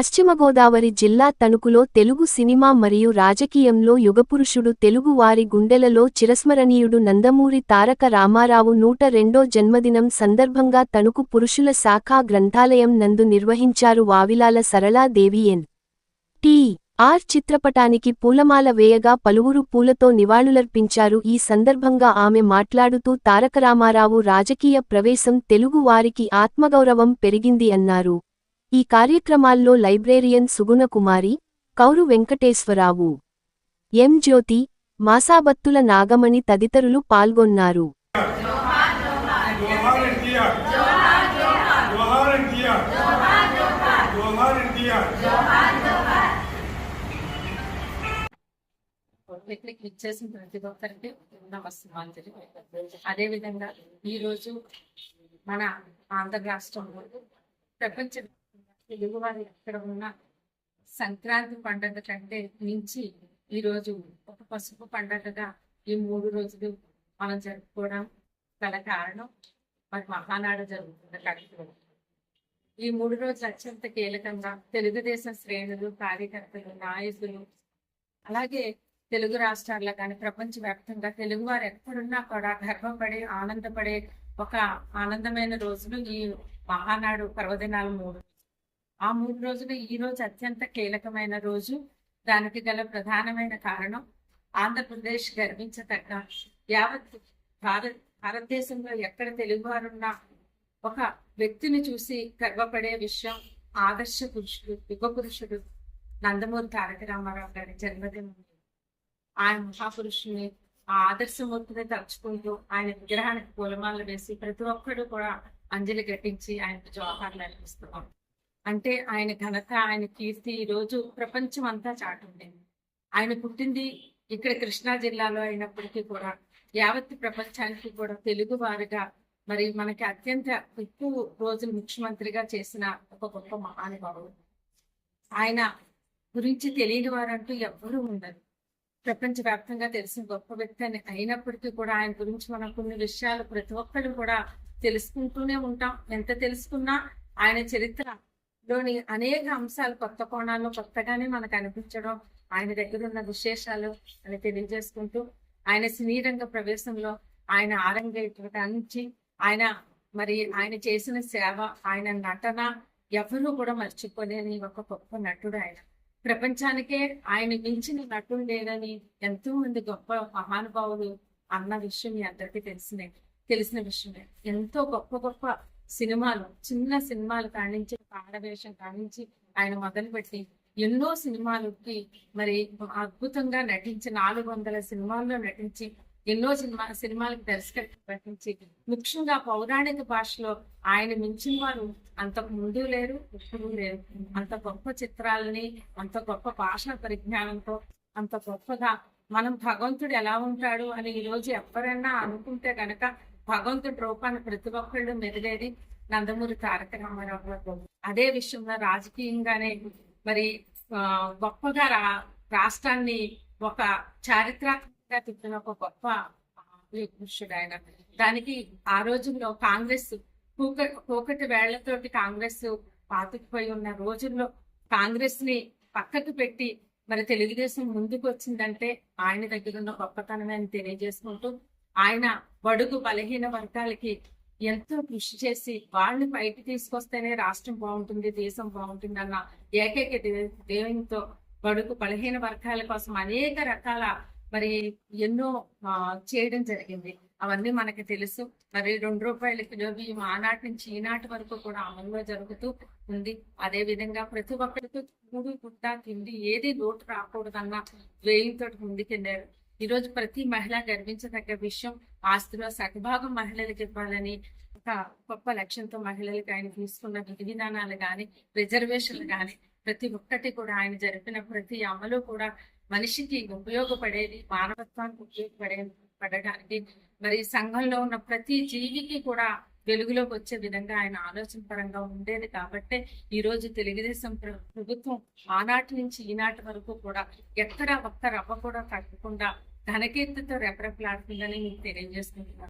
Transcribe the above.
పశ్చిమ గోదావరి జిల్లా తణుకులో తెలుగు సినిమా మరియు రాజకీయంలో యుగపురుషుడు తెలుగువారి గుండెలలో చిరస్మరణీయుడు నందమూరి తారక రామారావు నూట రెండో జన్మదినం సందర్భంగా తణుకు పురుషుల శాఖా గ్రంథాలయం నందు నిర్వహించారు Vavilala Saraladevi N. T. R. చిత్రపటానికి పూలమాల వేయగా పలువురు పూలతో నివాళులర్పించారు. ఈ సందర్భంగా ఆమె మాట్లాడుతూ తారకరామారావు రాజకీయ ప్రవేశం తెలుగువారికి ఆత్మగౌరవం పెరిగింది అన్నారు. ఈ కార్యక్రమాల్లో లైబ్రేరియన్ సుగుణకుమారి కౌరు వెంకటేశ్వరావు ఎం జ్యోతి మాసాబత్తుల నాగమణి తదితరులు పాల్గొన్నారు. ఇట్లా క్లిక్ ప్రతి ఒక్కరికి నమస్కారం అదేవిధంగా ఈరోజు మన ఆంధ్ర రాష్ట్రంలో ప్రపంచ తెలుగువారు ఎక్కడ ఉన్న సంక్రాంతి పండుగ కంటే మించి ఈరోజు ఒక పసుపు పండుగగా ఈ మూడు రోజులు మనం జరుపుకోవడం గల కారణం మరి మహానాడు జరుగుతున్న కార్యక్రమం. ఈ మూడు రోజులు అత్యంత కీలకంగా తెలుగుదేశం శ్రేణులు కార్యకర్తలు నాయకులు అలాగే తెలుగు రాష్ట్రాల్లో కానీ ప్రపంచ వ్యాప్తంగా తెలుగు వారు ఎక్కడున్నా కూడా గర్వపడే ఆనందపడే ఒక ఆనందమైన రోజులు ఈ మహానాడు పర్వదినాలు మూడు. ఆ మూడు రోజులు ఈ రోజు అత్యంత కీలకమైన రోజు. దానికి గల ప్రధానమైన కారణం ఆంధ్రప్రదేశ్ గర్వించదగ్గ యావత్ భారత్ భారతదేశంలో ఎక్కడ తెలుగువారున్నా ఒక వ్యక్తిని చూసి గర్వపడే విషయం ఆదర్శ పురుషుడు యుగ పురుషుడు నందమూరి తారక రామారావు గారి జన్మదినం. ఆయన మహాపురుషుని ఆ ఆదర్శమూర్తిని తలుచుకుంటూ ఆయన విగ్రహానికి పూలమాలలు వేసి ప్రతి ఒక్కరు కూడా అంజలి ఘటించి ఆయనకు జవాహర్లు అర్పిస్తున్నాం అంటే ఆయన ఘనత ఆయన కీర్తి ఈ రోజు ప్రపంచం అంతా చాటుండేది. ఆయన పుట్టింది ఇక్కడ కృష్ణా జిల్లాలో అయినప్పటికీ కూడా యావత్ ప్రపంచానికి కూడా తెలుగు వారుగా మరి మనకి అత్యంత ఎక్కువ రోజులు ముఖ్యమంత్రిగా చేసిన ఒక గొప్ప మహానుభావుడు. ఆయన గురించి తెలియని వారంటూ ఎవ్వరూ ఉండరు. ప్రపంచవ్యాప్తంగా తెలిసిన గొప్ప వ్యక్తి అని అయినప్పటికీ కూడా ఆయన గురించి మనం కొన్ని విషయాలు ప్రతి ఒక్కరు కూడా తెలుసుకుంటూనే ఉంటాం. ఎంత తెలుసుకున్నా ఆయన చరిత్ర లోని అనేక అంశాలు కొత్త కోణాల్లో కొత్తగానే మనకు అనిపించడం ఆయన దగ్గర ఉన్న విశేషాలు అని తెలియజేసుకుంటూ ఆయన సినీరంగ ప్రవేశంలో ఆయన ఆరంగేటానికి ఆయన మరి ఆయన చేసిన సేవ ఆయన నటన ఎవరూ కూడా మర్చిపోలేని ఒక గొప్ప నటుడు ఆయన. ప్రపంచానికే ఆయన మించిన నటుడు లేదని ఎంతో మంది గొప్ప మహానుభావులు అన్న విషయం మీ అందరికీ తెలిసినే తెలిసిన విషయమే. ఎంతో గొప్ప గొప్ప సినిమాలు చిన్న సినిమాలు కానించి పాడవేషం కానించి ఆయన మొదలుపెట్టి ఎన్నో సినిమాలకి మరి అద్భుతంగా నటించి నాలుగు వందల సినిమాల్లో నటించి ఎన్నో సినిమా సినిమాలకు దర్శకత్వం వహించి ముఖ్యంగా పౌరాణిక భాషలో ఆయన మించిన వారు అంతకు ముందు లేరు ఇప్పుడు లేరు. అంత గొప్ప చిత్రాలని అంత గొప్ప భాషా పరిజ్ఞానంతో అంత గొప్పగా మనం భగవంతుడు ఎలా ఉంటాడు అని ఈరోజు ఎవరైనా అనుకుంటే కనుక భగవంతుడి రూపాన్ని ప్రతి ఒక్కళ్ళు మెదిలేది నందమూరి తారక రామారావు అదే విషయంలో రాజకీయంగానే మరి గొప్పగా రా రాష్ట్రాన్ని ఒక చారిత్రాత్మకంగా తిప్పిన ఒక గొప్ప పురుషుడు ఆయన. దానికి ఆ రోజుల్లో కాంగ్రెస్ కూక కూకటి వేళ్ళతోటి కాంగ్రెస్ పాతుకుపోయి ఉన్న రోజుల్లో కాంగ్రెస్ని పక్కకు పెట్టి మరి తెలుగుదేశం ముందుకు వచ్చిందంటే ఆయన దగ్గర ఉన్న గొప్పతనమే అని తెలియజేసుకుంటూ ఆయన బడుగు బలహీన వర్గాలకి ఎంతో కృషి చేసి వాళ్ళని బయట తీసుకొస్తేనే రాష్ట్రం బాగుంటుంది దేశం బాగుంటుంది అన్న ఏకైక దేవునితో బడుగు బలహీన వర్గాల కోసం అనేక రకాల మరి ఎన్నో చేయడం జరిగింది. అవన్నీ మనకి తెలుసు. మరి రెండు రూపాయల కిలో బియ్యం ఆనాటి నుంచి ఈనాటి వరకు కూడా అమలులో జరుగుతూ ఉంది. అదే విధంగా ప్రతి ఒక్కరితో కూడి గుడ్డ తిండి ఏది లోటు రాకూడదన్న వేయంతో ముందుకెళ్ళారు. ఈ రోజు ప్రతి మహిళ గర్వించదగ్గ విషయం ఆస్తిలో సగభాగం మహిళలకు ఇవ్వాలని ఒక గొప్ప లక్ష్యంతో మహిళలకు ఆయన తీసుకున్న విధి విధానాలు కానీ రిజర్వేషన్లు కానీ ప్రతి ఒక్కటి కూడా ఆయన జరిపిన ప్రతి అమలు కూడా మనిషికి ఉపయోగపడేది మానవత్వానికి ఉపయోగపడే పడడానికి. మరి సంఘంలో ఉన్న ప్రతి జీవికి కూడా వెలుగులోకి వచ్చే విధంగా ఆయన ఆలోచన పరంగా ఉండేది కాబట్టే ఈ రోజు తెలుగుదేశం ప్రభుత్వం ఆనాటి నుంచి ఈనాటి వరకు కూడా ఎక్కడ ఒక్క రవ్వ కూడా తగ్గకుండా ఘనకీర్తితో రెపరెపలాడుతుందని మీకు తెలియజేసుకుంటున్నాను